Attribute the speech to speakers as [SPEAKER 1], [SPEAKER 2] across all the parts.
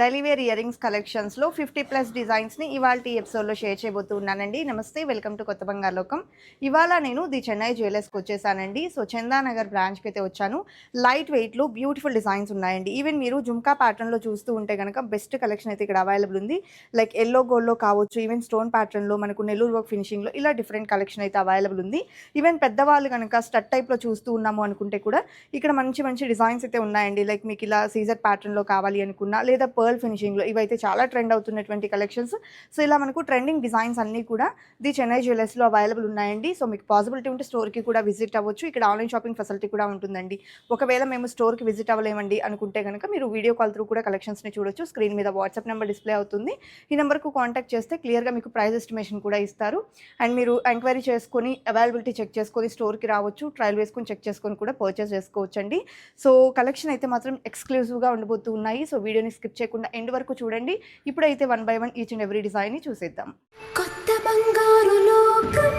[SPEAKER 1] Daily wear earrings కలెక్షన్స్లో fifty plus డిజైన్స్ని ఇవాళ ఎపిసోడ్లో షేర్ చేయబోతున్నానండి నమస్తే వెల్కమ్ టు కొత్త బంగారు లోకం. ఇవాళ నేను ది చెన్నై జ్యువెలర్స్కి వచ్చేసానండి. సో చందానగర్ బ్రాంచ్కి అయితే వచ్చాను. లైట్ వెయిట్లో బ్యూటిఫుల్ డిజైన్స్ ఉన్నాయండి. ఈవెన్ మీరు జుమ్కా ప్యాటర్న్లో చూస్తూ ఉంటే కనుక బెస్ట్ కలెక్షన్ అయితే ఇక్కడ అవైలబుల్ ఉంది. లైక్ ఎల్లో గోల్డ్లో కావచ్చు ఈవెన్ స్టోన్ ప్యాటర్న్లో మనకు నెల్లూరు వర్క్ ఫినిషింగ్లో ఇలా డిఫరెంట్ కలెక్షన్ అయితే అవైలబుల్ ఉంది. ఈవెన్ పెద్దవాళ్ళు కనుక స్టట్ టైప్లో చూస్తూ ఉన్నాము అనుకుంటే కూడా ఇక్కడ మంచి మంచి డిజైన్స్ అయితే ఉన్నాయండి. లైక్ మీకు ఇలా సీజర్ ప్యాటర్న్లో కావాలి అనుకున్నా లేదా పర్ల్ ఫినిషింగ్లో ఇవైతే చాలా ట్రెండ్ అవుతున్నటువంటి కలెక్షన్స్. సో ఇలా మనకు ట్రెండింగ్ డిజైన్స్ అన్నీ కూడా ది చెన్నై జ్యువెలర్స్లో అవైలబుల్ ఉన్నాయండి. సో మీకు పాసిబిలిటీ ఉంటే స్టోర్కి కూడా విజిట్ అవ్వచ్చు. ఇక్కడ ఆన్లైన్ షాపింగ్ ఫెసిలిటీ కూడా ఉంటుందండి. ఒకవేళ మేము స్టోర్కి విజిట్ అవ్వలేమండి అనుకుంటే కనుక మీరు వీడియో కాల్ త్రూ కూడా కలెక్షన్స్ని చూడొచ్చు. స్క్రీన్ మీద వాట్సాప్ నెంబర్ డిస్ప్లే అవుతుంది. ఈ నెంబర్కు కాంటాక్ట్ చేస్తే క్లియర్గా మీకు ప్రైస్ ఎస్టిమేషన్ కూడా ఇస్తారు. అండ్ మీరు ఎంక్వైరీ చేసుకొని అవైలబిలిటీ చెక్ చేసుకొని స్టోర్కి రావచ్చు. ట్రయల్ వేసుకొని చెక్ చేసుకొని కూడా పర్చేస్ చేసుకోవచ్చండి. సో కలెక్షన్ అయితే మాత్రం ఎక్స్క్లూజివ్గా ఉండబోతున్నాయి సో వీడియోని స్కిప్ చేయకుండా ఎండ్ వరకు చూడండి. ఇప్పుడైతే one by one each and every డిజైన్ని చూసేద్దాం.
[SPEAKER 2] కొత్త బంగారు లోకం.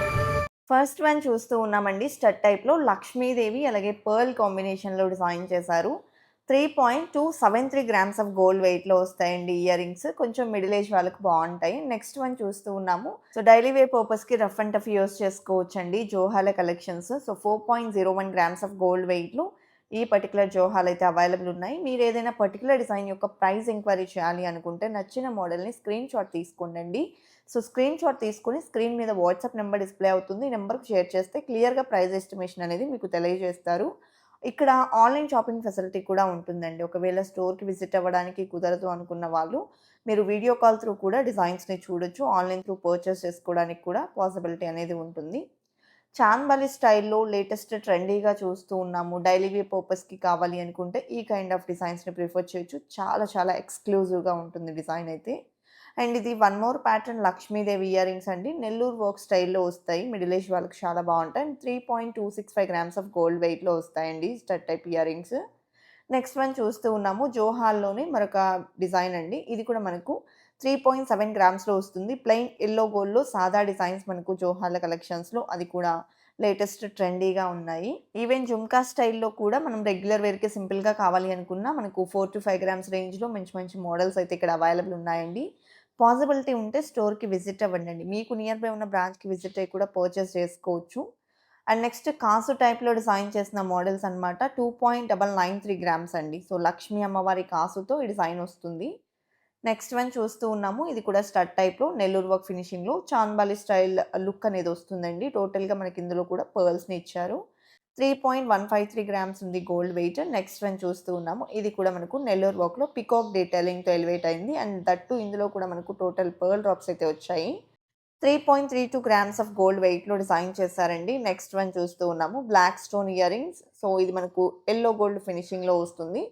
[SPEAKER 1] ఫస్ట్ వన్ చూస్తూ ఉన్నామండి. స్టడ్ టైప్లో లక్ష్మీదేవి అలాగే పర్ల్ కాంబినేషన్లో డిజైన్ చేశారు. Three point two seven three grams of gold వెయిట్లో వస్తాయండి ఇయర్ రింగ్స్ కొంచెం మిడిల్ ఏజ్ వాళ్ళకి బాగుంటాయి. నెక్స్ట్ వన్ చూస్తూ ఉన్నాము. సో డైలీ వేర్ పర్పస్కి రఫ్ అండ్ టఫ్ యూస్ చేసుకోవచ్చు అండి జోహాల collections. So four point zero one grams of gold వెయిట్లో ఈ పర్టికులర్ జోహాలు అయితే అవైలబుల్ ఉన్నాయి. మీరు ఏదైనా పర్టికులర్ డిజైన్ యొక్క ప్రైస్ ఎంక్వైరీ చేయాలి అనుకుంటే నచ్చిన మోడల్ని స్క్రీన్ షాట్ తీసుకోండి సో స్క్రీన్ షాట్ తీసుకొని స్క్రీన్ మీద వాట్సాప్ నెంబర్ డిస్ప్లే అవుతుంది. ఈ నెంబర్కి షేర్ చేస్తే క్లియర్గా ప్రైస్ ఎస్టిమేషన్ అనేది మీకు తెలియజేస్తారు. ఇక్కడ ఆన్లైన్ షాపింగ్ ఫెసిలిటీ కూడా ఉంటుందండి. ఒకవేళ స్టోర్కి విజిట్ అవ్వడానికి కుదరదు అనుకున్న వాళ్ళు మీరు వీడియో కాల్ త్రూ కూడా డిజైన్స్ని చూడొచ్చు. ఆన్లైన్ త్రూ పర్చేస్ చేసుకోవడానికి కూడా పాసిబిలిటీ అనేది ఉంటుంది. చాన్బలి స్టైల్లో లేటెస్ట్ ట్రెండీగా చూస్తూ ఉన్నాము. డైలీ వే పర్పస్కి కావాలి అనుకుంటే ఈ కైండ్ ఆఫ్ డిజైన్స్ని ప్రిఫర్ చేయొచ్చు. చాలా చాలా ఎక్స్క్లూజివ్గా ఉంటుంది డిజైన్ అయితే. అండ్ ఇది one more pattern Lakshmidevi earrings అండి నెల్లూరు వర్క్ స్టైల్లో వస్తాయి. మిడిల్ ఏజ్ వాళ్ళకి చాలా బాగుంటాయి. And three point two six five grams of gold వెయిట్లో వస్తాయండి stud type earrings next one చూస్తూ ఉన్నాము. జోహాల్లోనే మరొక డిజైన్ అండి. ఇది కూడా మనకు త్రీ పాయింట్ సెవెన్ గ్రామ్స్లో వస్తుంది. ప్లెయిన్ ఎల్లో గోల్డ్లో సాదా డిజైన్స్ మనకు జోహార్ల కలెక్షన్స్లో అది కూడా లేటెస్ట్ ట్రెండీగా ఉన్నాయి. ఈవెన్ జుమ్కా స్టైల్లో కూడా మనం రెగ్యులర్ వేర్కి సింపుల్గా కావాలి అనుకున్నా మనకు ఫోర్ టు ఫైవ్ గ్రామ్స్ రేంజ్లో మంచి మంచి మోడల్స్ అయితే ఇక్కడ అవైలబుల్ ఉన్నాయండి. పాసిబిలిటీ ఉంటే స్టోర్కి విజిట్ అవ్వండి మీకు నియర్ బై ఉన్న బ్రాంచ్కి విజిట్ అయ్యి కూడా పర్చేస్ చేసుకోవచ్చు. అండ్ నెక్స్ట్ కాసు టైప్లో డిజైన్ చేసిన మోడల్స్ అనమాట two point double nine three grams అండి. సో లక్ష్మీ అమ్మవారి కాసుతో ఈ డిజైన్ వస్తుంది. నెక్స్ట్ వన్ చూస్తూ ఉన్నాము. ఇది కూడా స్టడ్ టైప్లో నెల్లూరు వర్క్ ఫినిషింగ్లో చాన్బాలి స్టైల్ లుక్ అనేది వస్తుందండి. టోటల్గా మనకి ఇందులో కూడా పర్ల్స్ని ఇచ్చారు. Three point one five three grams ఉంది గోల్డ్ వెయిట్ నెక్స్ట్ వన్ చూస్తూ ఉన్నాము. ఇది కూడా మనకు నెల్లూరు వర్క్లో పికాక్ డీటెయిలింగ్తో ఎలివేట్ అయింది. అండ్ దట్టు ఇందులో కూడా మనకు టోటల్ పర్ల్ డ్రాప్స్ అయితే వచ్చాయి. Three point three two grams of gold వెయిట్లో డిజైన్ చేశారండి. నెక్స్ట్ వన్ చూస్తూ ఉన్నాము. Black stone earrings so ఇది మనకు ఎల్లో గోల్డ్ ఫినిషింగ్లో వస్తుంది.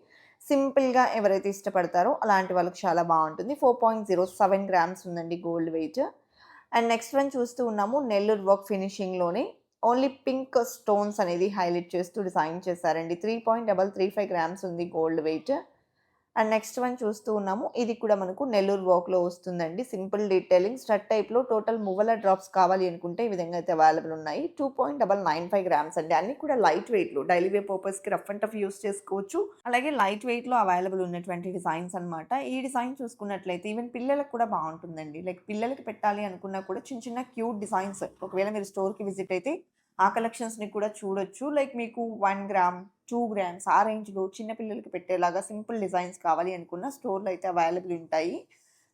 [SPEAKER 1] సింపుల్గా ఎవరైతే ఇష్టపడతారో అలాంటి వాళ్ళకి చాలా బాగుంటుంది. Four point zero seven grams ఉందండి gold weight. And next one చూస్తూ ఉన్నాము నెల్లూరు వర్క్ ఫినిషింగ్లోనే ఓన్లీ పింక్ స్టోన్స్ అనేది హైలైట్ చేస్తూ డిజైన్ చేశారండి. Three point double three five grams ఉంది gold weight. And next one చూస్తూ ఉన్నాము. ఇది కూడా మనకు నెల్లూరు వాక్లో వస్తుందండి. సింపుల్ డీటెయిలింగ్ స్ట్రట్ టైప్లో టోటల్ మువ్వల డ్రాప్స్ కావాలి అనుకుంటే ఈ విధంగా అయితే అవైలబుల్ ఉన్నాయి. Two point double nine five grams అండి. అన్ని కూడా లైట్ వెయిట్లు డైలీ వే పర్పస్కి రఫ్ అండ్ టఫ్ యూస్ చేసుకోవచ్చు. అలాగే లైట్ వెయిట్లో అవైలబుల్ ఉన్నటువంటి డిజైన్స్ అనమాట ఈ డిజైన్ చూసుకున్నట్లయితే ఈవెన్ పిల్లలకు కూడా బాగుంటుందండి. లైక్ పిల్లలకి పెట్టాలి అనుకున్నా కూడా చిన్న చిన్న క్యూట్ డిజైన్స్. ఒకవేళ మీరు స్టోర్కి విజిట్ అయితే ఆ కలెక్షన్స్ని కూడా చూడొచ్చు. లైక్ మీకు వన్ గ్రామ్ టూ గ్రామ్స్ ఆ రేంజ్లో చిన్నపిల్లలకి పెట్టేలాగా సింపుల్ డిజైన్స్ కావాలి అనుకున్న స్టోర్లు అయితే అవైలబుల్ ఉంటాయి.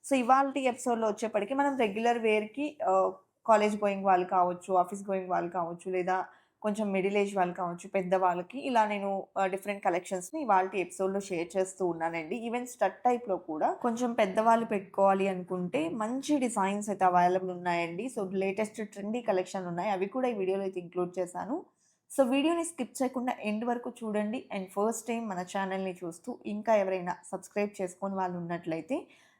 [SPEAKER 1] సో ఇవాళ ఎపిసోడ్లో వచ్చేప్పటికి మనం రెగ్యులర్ వేర్కి కాలేజ్ గోయింగ్ వాళ్ళు కావచ్చు ఆఫీస్ గోయింగ్ వాళ్ళు కావచ్చు లేదా కొంచెం మిడిల్ ఏజ్ వాళ్ళు కావచ్చు పెద్దవాళ్ళకి ఇలా నేను డిఫరెంట్ కలెక్షన్స్ని వాళ్ళ ఎపిసోడ్లో షేర్ చేస్తూ ఉన్నానండి. ఈవెన్ స్టడ్ టైప్లో కూడా కొంచెం పెద్దవాళ్ళు పెట్టుకోవాలి అనుకుంటే మంచి డిజైన్స్ అయితే అవైలబుల్ ఉన్నాయండి. సో లేటెస్ట్ ట్రెండీ కలెక్షన్ ఉన్నాయి. అవి కూడా ఈ వీడియోలో అయితే ఇంక్లూడ్ చేశాను. సో వీడియోని స్కిప్ చేయకుండా ఎండ్ వరకు చూడండి. అండ్ ఫస్ట్ టైం మన ఛానల్ని చూస్తూ ఇంకా ఎవరైనా సబ్స్క్రైబ్ చేసుకొని వాళ్ళు ఉన్నట్లయితే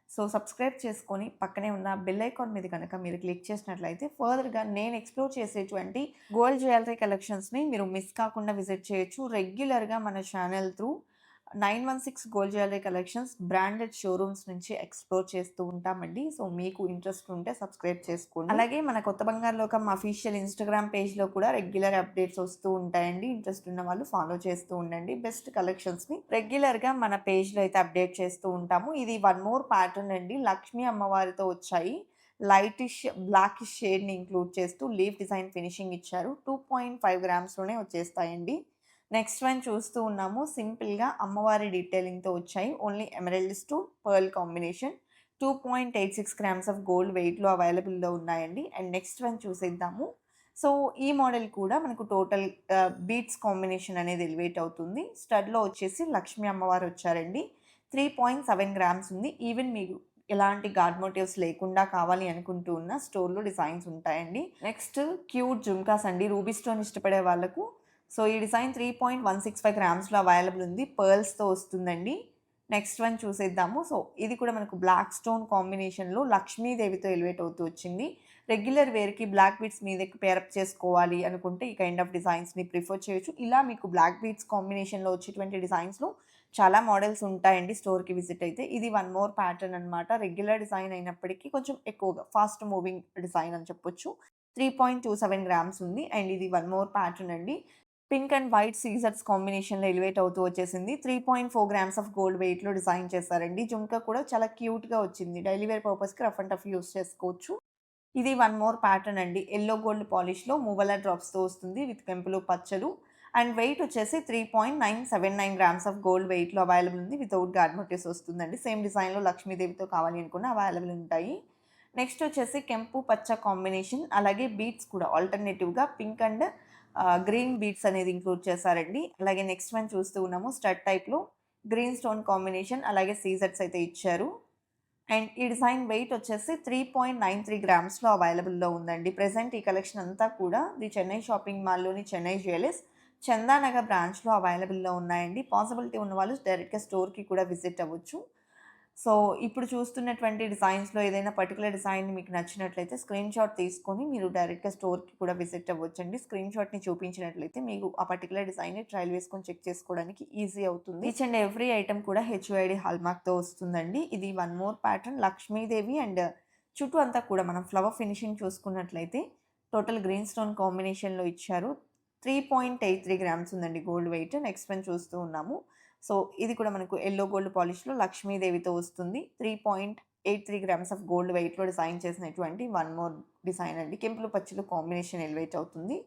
[SPEAKER 1] సో సబ్స్క్రైబ్ చేసుకొని పక్కనే ఉన్న బెల్ ఐకాన్ మీద కనుక మీరు క్లిక్ చేసినట్లయితే ఫర్దర్గా నేను ఎక్స్ప్లోర్ చేసేటువంటి గోల్డ్ జ్యువెలరీ కలెక్షన్స్ని మీరు మిస్ కాకుండా విజిట్ చేయొచ్చు. రెగ్యులర్గా మన channel through nine one six gold jewellery collections branded showrooms నుంచి ఎక్స్ప్లోర్ చేస్తూ ఉంటామండి. సో మీకు ఇంట్రెస్ట్ ఉంటే సబ్స్క్రైబ్ చేసుకోండి. అలాగే మన కొత్త బంగారు లోకం అఫీషియల్ ఇన్స్టాగ్రామ్ పేజ్లో కూడా రెగ్యులర్ అప్డేట్స్ వస్తూ ఉంటాయండి. ఇంట్రెస్ట్ ఉన్న వాళ్ళు ఫాలో చేస్తూ ఉండండి. బెస్ట్ కలెక్షన్స్ని రెగ్యులర్గా మన పేజ్లో అయితే అప్డేట్ చేస్తూ ఉంటాము. ఇది వన్ మోర్ ప్యాటర్న్ అండి. లక్ష్మీ అమ్మవారితో వచ్చాయి. లైటిష్ బ్లాకిష్ షేడ్ని ఇంక్లూడ్ చేస్తూ లీవ్ డిజైన్ ఫినిషింగ్ ఇచ్చారు. టూ పాయింట్ ఫైవ్ గ్రామ్స్లోనే వచ్చేస్తాయండి. నెక్స్ట్ వన్ చూస్తూ ఉన్నాము. సింపుల్గా అమ్మవారి డీటెయిలింగ్తో వచ్చాయి. Only emeralds to pearl combination two point eight six grams of gold వెయిట్లో అవైలబుల్లో ఉన్నాయండి. అండ్ నెక్స్ట్ వన్ చూసేద్దాము. సో ఈ మోడల్ కూడా మనకు టోటల్ బీట్స్ కాంబినేషన్ అనేది ఎలివేట్ అవుతుంది. స్టడ్లో వచ్చేసి లక్ష్మీ అమ్మవారు వచ్చారండి. త్రీ పాయింట్ సెవెన్ గ్రామ్స్ ఉంది. ఈవెన్ మీకు ఎలాంటి గాడ్ మోటివ్స్ లేకుండా కావాలి అనుకుంటూ ఉన్న స్టోర్లో డిజైన్స్ ఉంటాయండి. నెక్స్ట్ క్యూట్ జుమ్కాస్ అండి. రూబీ స్టోన్ ఇష్టపడే వాళ్ళకు సో ఈ design three point one six five గ్రామ్స్లో available ఉంది. పర్ల్స్తో వస్తుందండి. నెక్స్ట్ వన్ చూసేద్దాము. సో ఇది కూడా మనకు బ్లాక్ స్టోన్ కాంబినేషన్లో లక్ష్మీదేవితో ఎలివేట్ అవుతూ వచ్చింది. రెగ్యులర్ వేర్కి బ్లాక్ బీట్స్ మీద పేరప్ చేసుకోవాలి అనుకుంటే ఈ కైండ్ ఆఫ్ డిజైన్స్ని ప్రిఫర్ చేయొచ్చు. ఇలా మీకు బ్లాక్ బీట్స్ కాంబినేషన్లో వచ్చేటువంటి డిజైన్స్లో చాలా మోడల్స్ ఉంటాయండి స్టోర్కి విజిట్ అయితే. ఇది వన్ మోర్ ప్యాటర్న్ అనమాట రెగ్యులర్ డిజైన్ అయినప్పటికీ కొంచెం ఎక్కువగా ఫాస్ట్ మూవింగ్ డిజైన్ అని చెప్పొచ్చు. Three point two seven grams ఉంది. అండ్ ఇది వన్ మోర్ ప్యాటర్న్ అండి. పింక్ అండ్ వైట్ సీజర్స్ కాంబినేషన్లో ఎలివేట్ అవుతూ వచ్చేసింది. Three point four grams of gold వెయిట్లో డిజైన్ చేశారండి. జుంకా కూడా చాలా క్యూట్గా వచ్చింది. డైలీ వేర్ పర్పస్కి రఫ్ అండ్ టఫ్ యూస్ చేసుకోవచ్చు. ఇది వన్ మోర్ ప్యాటర్న్ అండి. ఎల్లో గోల్డ్ పాలిష్లో మూవల డ్రాప్స్తో వస్తుంది విత్ పెంపులు పచ్చలు. అండ్ వెయిట్ వచ్చేసి three point nine seven nine grams of gold వెయిట్లో అవైలబుల్ ఉంది. వితౌట్ గాడ్ వస్తుందండి. సేమ్ డిజైన్లో లక్ష్మీదేవితో కావాలి అనుకున్న అవైలబుల్ ఉంటాయి. నెక్స్ట్ వచ్చేసి కెంపు పచ్చ కాంబినేషన్. అలాగే బీట్స్ కూడా ఆల్టర్నేటివ్గా పింక్ అండ్ గ్రీన్ బీట్స్ అనేది ఇంక్లూడ్ చేశారండి. అలాగే నెక్స్ట్ వన్ చూస్తూ ఉన్నాము స్టడ్ టైప్లో గ్రీన్ స్టోన్ కాంబినేషన్ అలాగే సీజర్స్ అయితే ఇచ్చారు. అండ్ ఈ డిజైన్ వెయిట్ వచ్చేసి త్రీ పాయింట్ నైన్ త్రీ గ్రామ్స్లో అవైలబుల్లో ఉందండి. ప్రజెంట్ ఈ కలెక్షన్ అంతా కూడా ది చెన్నై షాపింగ్ మాల్లోని చెన్నై జ్యువెలర్స్ చందానగర్ బ్రాంచ్లో అవైలబుల్లో ఉన్నాయండి. పాసిబిలిటీ ఉన్న వాళ్ళు డైరెక్ట్గా స్టోర్కి కూడా విజిట్ అవ్వచ్చు. సో ఇప్పుడు చూస్తున్నటువంటి డిజైన్స్లో ఏదైనా పర్టికులర్ డిజైన్ మీకు నచ్చినట్లయితే స్క్రీన్ షాట్ తీసుకొని మీరు డైరెక్ట్గా స్టోర్కి కూడా విజిట్ అవ్వచ్చండి. స్క్రీన్ షాట్ని చూపించినట్లయితే మీకు ఆ పర్టికులర్ డిజైన్ని ట్రయల్ వేసుకొని చెక్ చేసుకోవడానికి ఈజీ అవుతుంది. ఈచ్ అండ్ ఎవ్రీ ఐటమ్ కూడా హెచ్ఐడి హాల్మార్క్తో వస్తుందండి. ఇది one more pattern. Lakshmidevi and చుట్టూ అంతా కూడా మనం ఫ్లవర్ ఫినిషింగ్ చూసుకున్నట్లయితే టోటల్ గ్రీన్ స్టోన్ కాంబినేషన్లో ఇచ్చారు. Three point eight three grams ఉందండి గోల్డ్ వెయిట్. నెక్స్ట్ వన్ చూస్తూ ఉన్నాము. సో ఇది కూడా మనకు ఎల్లో గోల్డ్ పాలిష్లో లక్ష్మీదేవితో వస్తుంది. Three point eight three grams of gold వెయిట్లో డిజైన్ చేసినటువంటి వన్ మోర్ డిజైన్ అండి. కెంపులు పచ్చులు కాంబినేషన్ ఎలివేట్ అవుతుంది.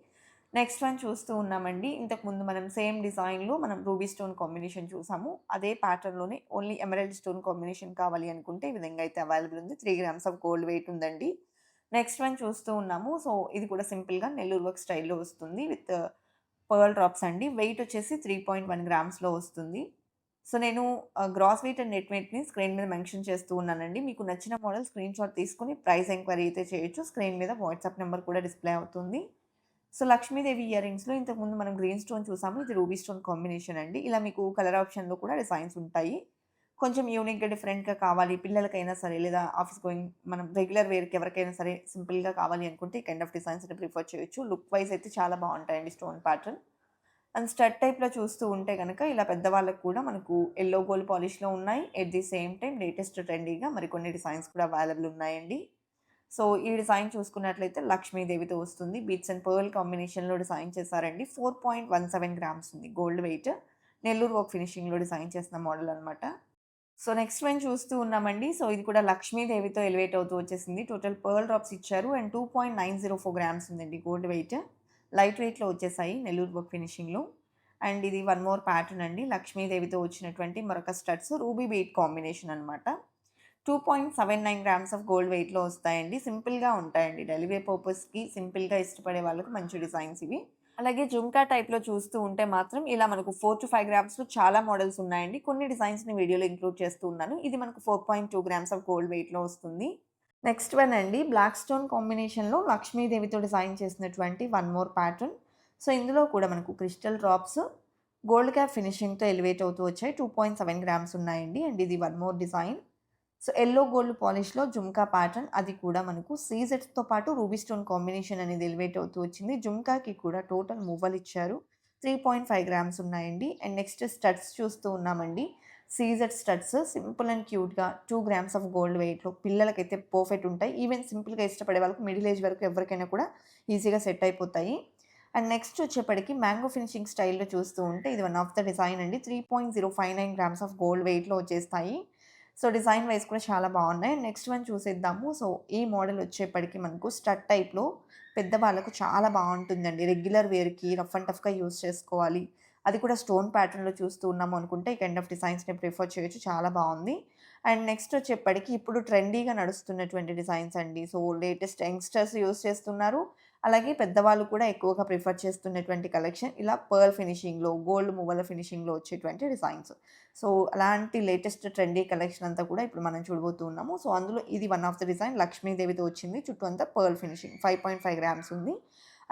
[SPEAKER 1] నెక్స్ట్ వన్ చూస్తూ ఉన్నామండి. ఇంతకుముందు మనం సేమ్ డిజైన్లో మనం రూబీ స్టోన్ కాంబినేషన్ చూసాము. అదే ప్యాటర్న్లోనే ఓన్లీ ఎమరల్డ్ స్టోన్ కాంబినేషన్ కావాలి అనుకుంటే ఈ విధంగా అయితే అవైలబుల్ ఉంది. Three grams of gold weight ఉందండి. నెక్స్ట్ వన్ చూస్తూ ఉన్నాము. సో ఇది కూడా సింపుల్గా నెల్లూరు వర్క్ స్టైల్లో వస్తుంది విత్ పర్ల్ డ్రాప్స్ అండి. వెయిట్ వచ్చేసి త్రీ పాయింట్ వన్ గ్రామ్స్లో వస్తుంది. సో నేను గ్రాస్ వెయిట్ అండ్ నెట్ వెయిట్ని స్క్రీన్ మీద మెన్షన్ చేస్తూ ఉన్నానండి. మీకు నచ్చిన మోడల్ స్క్రీన్ షాట్ తీసుకుని ప్రైస్ ఎంక్వైరీ అయితే చేయొచ్చు. స్క్రీన్ మీద వాట్సాప్ నెంబర్ కూడా డిస్ప్లే అవుతుంది. సో లక్ష్మీదేవి ఇయర్ రింగ్స్లో ఇంతకుముందు మనం గ్రీన్ స్టోన్ చూసాము. ఇది రూబీ స్టోన్ కాంబినేషన్ అండి. ఇలా మీకు కలర్ ఆప్షన్లో కూడా డిజైన్స్ ఉంటాయి. కొంచెం యూనిక్గా డిఫరెంట్గా కావాలి. పిల్లలకైనా సరే లేదా ఆఫీస్ గోయింగ్ మనం రెగ్యులర్ వేర్కి ఎవరికైనా సరే సింపుల్గా కావాలి అనుకుంటే ఈ కైండ్ ఆఫ్ డిజైన్స్ అయితే ప్రిఫర్ చేయొచ్చు. లుక్ వైజ్ అయితే చాలా బాగుంటాయండి స్టోన్ ప్యాటర్న్ అండ్ స్టడ్ టైప్లో చూస్తూ ఉంటే కనుక ఇలా పెద్దవాళ్ళకు కూడా మనకు ఎల్లో గోల్డ్ పాలిష్లో ఉన్నాయి. At the same time latest ట్రెండీగా మరికొన్ని డిజైన్స్ కూడా అవైలబుల్ ఉన్నాయండి. సో ఈ డిజైన్ చూసుకున్నట్లయితే లక్ష్మీదేవితో వస్తుంది. బీట్స్ అండ్ పర్ల్ కాంబినేషన్లో డిజైన్ చేశారండి. Four point one seven grams ఉంది. గోల్డ్ వెయిట్ నెల్లూరు వర్క్ ఫినిషింగ్లో డిజైన్ చేసిన మోడల్ అనమాట సో నెక్స్ట్ మేము చూస్తూ ఉన్నామండి. సో ఇది కూడా లక్ష్మీదేవితో ఎలివేట్ అవుతూ వచ్చేసింది. టోటల్ పర్ల్ డ్రాప్స్ ఇచ్చారు. And two point nine zero four grams ఉందండి గోల్డ్ వెయిట్ లైట్ వెయిట్లో వచ్చేసాయి నెల్లూరు వర్క్ ఫినిషింగ్లో అండ్ ఇది వన్ మోర్ ప్యాటర్న్ అండి. లక్ష్మీదేవితో వచ్చినటువంటి మరొక స్టడ్స్ రూబీ బీట్ కాంబినేషన్ అనమాట two point seven nine grams of gold వెయిట్లో వస్తాయండి. సింపుల్గా ఉంటాయండి. డెలివరీ పర్పస్కి సింపుల్గా ఇష్టపడే వాళ్ళకి మంచి డిజైన్స్ ఇవి. అలాగే జుంకా టైప్లో చూస్తూ ఉంటే మాత్రం ఇలా మనకు ఫోర్ టు ఫైవ్ గ్రామ్స్లో చాలా మోడల్స్ ఉన్నాయండి. కొన్ని డిజైన్స్ని వీడియోలో ఇంక్లూడ్ చేస్తూ ఉన్నాను. ఇది మనకు four point two grams of gold వెయిట్లో వస్తుంది. నెక్స్ట్ వన్ అండి. బ్లాక్ స్టోన్ కాంబినేషన్లో లక్ష్మీదేవితో డిజైన్ చేసినటువంటి వన్ మోర్ ప్యాటర్న్ సో ఇందులో కూడా మనకు క్రిస్టల్ డ్రాప్స్ గోల్డ్ క్యాప్ ఫినిషింగ్తో ఎలివేట్ అవుతూ వచ్చాయి. టూ పాయింట్ సెవెన్ గ్రామ్స్ ఉన్నాయండి. అండ్ ఇది one more design so yellow gold పాలిష్లో jhumka pattern అది కూడా మనకు సీజెట్స్తో పాటు రూబీ స్టోన్ కాంబినేషన్ అనేది ఎలివేట్ అవుతూ వచ్చింది. జుమ్కాకి కూడా టోటల్ మువ్వలు ఇచ్చారు. త్రీ పాయింట్ ఫైవ్ గ్రామ్స్ ఉన్నాయండి. అండ్ నెక్స్ట్ స్టడ్స్ చూస్తూ ఉన్నామండి. సీజెడ్ స్టడ్స్ సింపుల్ అండ్ క్యూట్గా టూ గ్రామ్స్ ఆఫ్ గోల్డ్ వెయిట్లో పిల్లలకైతే పర్ఫెక్ట్ ఉంటాయి. ఈవెన్ సింపుల్గా ఇష్టపడే వాళ్ళకి మిడిల్ ఏజ్ వరకు ఎవరికైనా కూడా ఈజీగా సెట్ అయిపోతాయి. అండ్ నెక్స్ట్ వచ్చేప్పటికి మ్యాంగో ఫినిషింగ్ స్టైల్లో చూస్తూ ఉంటే ఇది వన్ ఆఫ్ ద డిజైన్ అండి. Three point zero five nine grams of gold వెయిట్లో వచ్చేస్తాయి. సో డిజైన్ వైజ్ కూడా చాలా బాగున్నాయి. నెక్స్ట్ వన్ చూసేద్దాము. సో ఈ మోడల్ వచ్చేప్పటికి మనకు స్టడ్ టైప్లో పెద్దవాళ్ళకు చాలా బాగుంటుందండి. రెగ్యులర్ వేర్కి రఫ్ అండ్ టఫ్గా యూస్ చేసుకోవాలి. అది కూడా స్టోన్ ప్యాటర్న్లో చూస్తూ ఉన్నాము అనుకుంటే ఈ కైండ్ ఆఫ్ డిజైన్స్ని ప్రిఫర్ చేయొచ్చు. చాలా బాగుంది. అండ్ నెక్స్ట్ వచ్చేప్పటికి ఇప్పుడు ట్రెండీగా నడుస్తున్నటువంటి డిజైన్స్ అండి. సో లేటెస్ట్ యంగ్స్టర్స్ యూస్ చేస్తున్నారు. అలాగే పెద్దవాళ్ళు కూడా ఎక్కువగా ప్రిఫర్ చేస్తున్నటువంటి కలెక్షన్. ఇలా పర్ల్ ఫినిషింగ్లో గోల్డ్ మువ్వల ఫినిషింగ్లో వచ్చేటువంటి డిజైన్స్. సో అలాంటి లేటెస్ట్ ట్రెండీ కలెక్షన్ అంతా కూడా ఇప్పుడు మనం చూడబోతూ ఉన్నాము. సో అందులో ఇది వన్ ఆఫ్ ద డిజైన్ లక్ష్మీదేవితో వచ్చింది. చుట్టూ అంతా pearl finishing five point five grams ఉంది.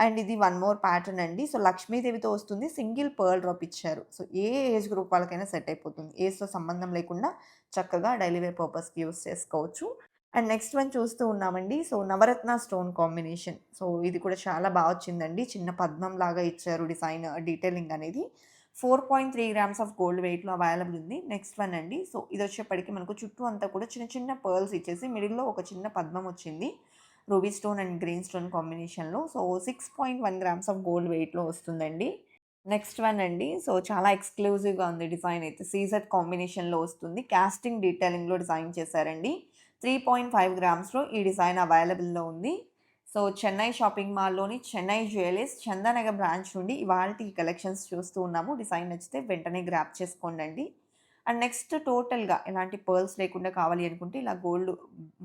[SPEAKER 1] అండ్ ఇది వన్ మోర్ ప్యాటర్న్ అండి. సో లక్ష్మీదేవితో వస్తుంది. సింగిల్ పర్ల్ డ్రాప్ ఇచ్చారు. సో ఏ ఏజ్ గ్రూప్ వాళ్ళకైనా సెట్ అయిపోతుంది. ఏజ్తో సంబంధం లేకుండా చక్కగా డైలీ వేర్ పర్పస్కి యూస్ చేసుకోవచ్చు. అండ్ నెక్స్ట్ వన్ చూస్తూ ఉన్నామండి. సో నవరత్న స్టోన్ కాంబినేషన్. సో ఇది కూడా చాలా బాగా వచ్చిందండి. చిన్న పద్మం లాగా ఇచ్చారు డిజైన్ డీటెయిలింగ్ అనేది. Four point three grams of gold వెయిట్లో అవైలబుల్ ఉంది. నెక్స్ట్ వన్ అండి. సో ఇది వచ్చేప్పటికి మనకు చుట్టూ అంతా కూడా చిన్న చిన్న పర్ల్స్ ఇచ్చేసి మిడిల్లో ఒక చిన్న పద్మం వచ్చింది. Ruby stone and green stone కాంబినేషన్లో so six point one grams of gold వెయిట్లో వస్తుందండి. నెక్స్ట్ వన్ అండి. సో చాలా ఎక్స్క్లూజివ్గా ఉంది డిజైన్ అయితే. సీజర్ కాంబినేషన్లో వస్తుంది. క్యాస్టింగ్ డీటెయిలింగ్లో డిజైన్ చేశారండి. త్రీ పాయింట్ ఫైవ్ గ్రామ్స్లో ఈ డిజైన్ అవైలబుల్లో ఉంది. సో చెన్నై షాపింగ్ మాల్లోని చెన్నై జ్యువెలర్స్ చందానగర్ బ్రాంచ్ నుండి ఇవాళ ఈ కలెక్షన్స్ చూస్తూ ఉన్నాము. డిజైన్ నచ్చితే వెంటనే గ్రాప్ చేసుకోండి అండ్ నెక్స్ట్ టోటల్గా ఎలాంటి పర్ల్స్ లేకుండా కావాలి అనుకుంటే ఇలా గోల్డ్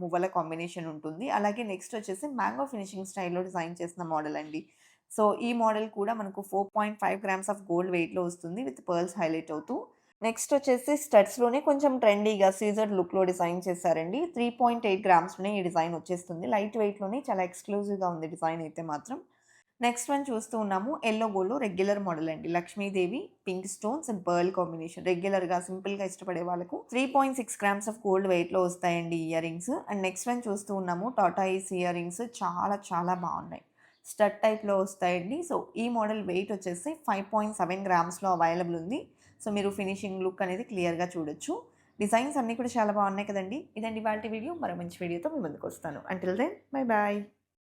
[SPEAKER 1] మువ్వల కాంబినేషన్ ఉంటుంది. అలాగే నెక్స్ట్ వచ్చేసి మ్యాంగో ఫినిషింగ్ స్టైల్లో డిజైన్ చేసిన మోడల్ అండి. సో ఈ మోడల్ కూడా మనకు four point five grams of gold వెయిట్లో వస్తుంది విత్ పర్ల్స్ హైలైట్ అవుతూ. నెక్స్ట్ వచ్చేసి స్టడ్స్లోనే కొంచెం ట్రెండీగా సీజర్ లుక్లో డిజైన్ చేశారండి. త్రీ పాయింట్ ఎయిట్ గ్రామ్స్లోనే ఈ డిజైన్ వచ్చేస్తుంది. లైట్ వెయిట్లోనే చాలా ఎక్స్క్లూజివ్గా ఉంది డిజైన్ అయితే మాత్రం. నెక్స్ట్ వన్ చూస్తూ ఉన్నాము. ఎల్లో గోల్డ్ రెగ్యులర్ మోడల్ అండి. Lakshmidevi pink stones and pearl combination రెగ్యులర్గా సింపుల్గా ఇష్టపడే వాళ్ళకు three point six grams of gold వెయిట్లో వస్తాయండి ear rings and next one చూస్తూ ఉన్నాము. టాటాయిస్ ఇయర్ రింగ్స్ చాలా చాలా బాగున్నాయి. స్టడ్ టైప్లో వస్తాయండి. సో ఈ మోడల్ వెయిట్ వచ్చేసి ఫైవ్ పాయింట్ సెవెన్ గ్రామ్స్లో అవైలబుల్ ఉంది. సో మీరు ఫినిషింగ్ లుక్ అనేది క్లియర్గా చూడొచ్చు. డిజైన్స్ అన్నీ కూడా చాలా బాగున్నాయి కదండి. ఇదండి వాళ్ళ వీడియో. మరో మంచి వీడియోతో మీ ముందుకు వస్తాను. Until then bye bye